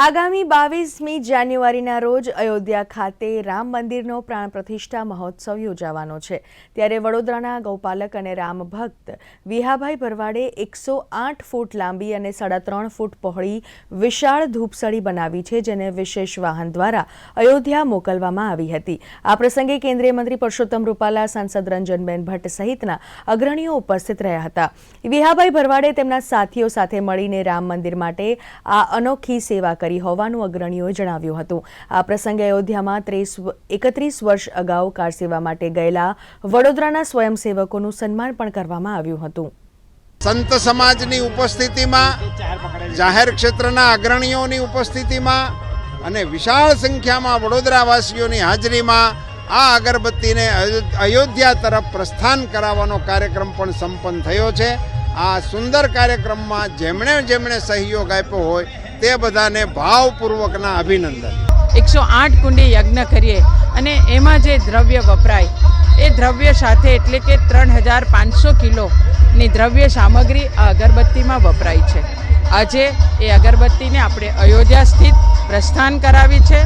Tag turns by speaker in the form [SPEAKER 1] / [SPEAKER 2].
[SPEAKER 1] આગામી બાવીસમી જાન્યુઆરીના રોજ અયોધ્યા ખાતે રામ મંદિરનો પ્રાણ પ્રતિષ્ઠા મહોત્સવ યોજાવાનો છે. ત્યારે વડોદરાના ગૌપાલક અને રામ ભક્ત વિહાભાઈ ભરવાડે એકસો આઠ ફૂટ લાંબી અને સાડા ત્રણ ફૂટ પહોળી વિશાળ ધૂપસળી બનાવી છે, જેને વિશેષ વાહન દ્વારા અયોધ્યા મોકલવામાં આવી હતી. આ પ્રસંગે કેન્દ્રીય મંત્રી પરસોત્તમ રૂપાલા, સાંસદ રંજનબેન ભટ્ટ સહિતના અગ્રણીઓ ઉપસ્થિત રહ્યા હતા. વિહાભાઈ ભરવાડે તેમના સાથીઓ સાથે મળીને રામ મંદિર માટે આ અનોખી સેવા કરી હોવાનું અગ્રણીઓએ જણાવ્યું હતું. આ પ્રસંગે અયોધ્યામાં ત્રીસ એકત્રીસ વર્ષ અગાઉ કાર સેવા માટે ગયેલા વડોદરાના સ્વયંસેવકોનું સન્માન પણ કરવામાં આવ્યું હતું.
[SPEAKER 2] સંત સમાજની ઉપસ્થિતિમાં, જાહેર ક્ષેત્રના અગ્રણીઓની ઉપસ્થિતિમાં અને વિશાળ સંખ્યામાં વડોદરાવાસીઓની હાજરીમાં આ અગરબત્તીને અયોધ્યા તરફ પ્રસ્થાન કરાવવાનો કાર્યક્રમ પણ સંપન્ન થયો છે. આ સુંદર કાર્યક્રમમાં જેમણે જેમણે સહયોગ આપ્યો હોય તે બધાને ભાવપૂર્વકના અભિનંદન.
[SPEAKER 3] એકસો આઠ કુંડી યજ્ઞ કરીએ અને એમાં જે દ્રવ્ય વપરાય, એ દ્રવ્ય સાથે એટલે કે ત્રણ હજાર પાંચસો કિલોની દ્રવ્ય સામગ્રી આ અગરબત્તીમાં વપરાય છે. આજે એ અગરબત્તીને આપણે અયોધ્યા સ્થિત પ્રસ્થાન કરાવી છે.